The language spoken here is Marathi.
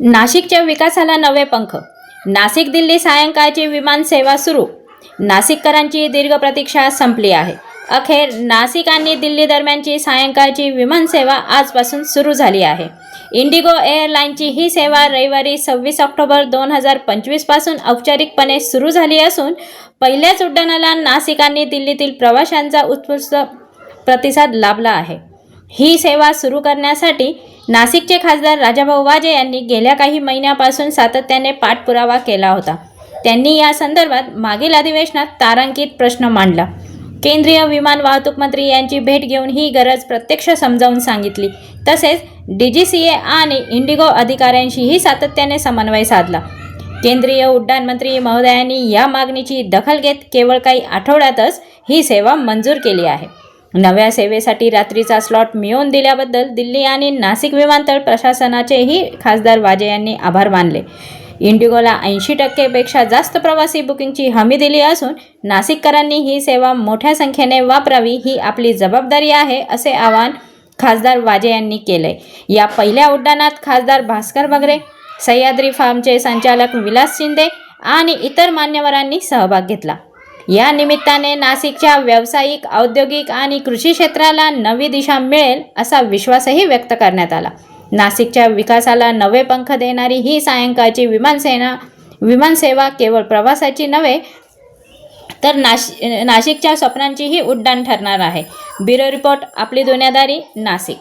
नाशिकच्या विकासाला नवे पंख. नाशिक दिल्ली सायंकाळची विमान सेवा सुरू. नाशिककरांची दीर्घ प्रतीक्षा संपली आहे. अखेर नाशिक आणि दिल्ली दरम्यानची सायंकाळची विमान सेवा आजपासून सुरू झाली आहे. इंडिगो एअरलाईनची ही सेवा रविवारी सव्वीस ऑक्टोबर दोन हजार पंचवीसपासून औपचारिकपणे सुरू झाली असून पहिल्याच उड्डाणाला नाशिक आणि दिल्लीतील प्रवाशांचा उत्कृष्ट प्रतिसाद लाभला आहे. ही सेवा सुरू करण्यासाठी नाशिकचे खासदार राजाभाऊ वाजे यांनी गेल्या काही महिन्यापासून सातत्याने पाठपुरावा केला होता. त्यांनी या संदर्भात मागील अधिवेशनात तारांकित प्रश्न मांडला. केंद्रीय विमान वाहतूक मंत्री यांची भेट घेऊन ही गरज प्रत्यक्ष समजावून सांगितली. तसेच डी जी सी ए आणि इंडिगो अधिकाऱ्यांशीही सातत्याने समन्वय साधला. केंद्रीय उड्डाण मंत्री महोदयांनी या मागणीची दखल घेत केवळ काही आठवड्यातच ही सेवा मंजूर केली आहे. नव्या सेवेसाठी रात्रीचा स्लॉट मिळवून दिल्याबद्दल दिल्ली आणि नाशिक विमानतळ प्रशासनाचेही खासदार वाजे यांनी आभार मानले. इंडिगोला ऐंशी टक्केपेक्षा जास्त प्रवासी बुकिंगची हमी दिली असून नाशिककरांनी ही सेवा मोठ्या संख्येने वापरावी ही आपली जबाबदारी आहे असे आवाहन खासदार वाजे यांनी केले. या पहिल्या उड्डाणात खासदार भास्कर बगरे सह्याद्री फार्मचे संचालक विलास शिंदे आणि इतर मान्यवरांनी सहभाग घेतला. या निमित्ताने नाशिकच्या व्यावसायिक औद्योगिक आणि कृषी क्षेत्राला नवी दिशा मिळेल असा विश्वासही व्यक्त करण्यात आला. नाशिकच्या विकासाला नवे पंख देणारी ही सायंकाळची विमानसेना विमानसेवा केवळ प्रवासाची नव्हे तर नाश नाशिकच्या स्वप्नांचीही उड्डाण ठरणार आहे. ब्युरो रिपोर्ट आपली दुनियादारी नाशिक.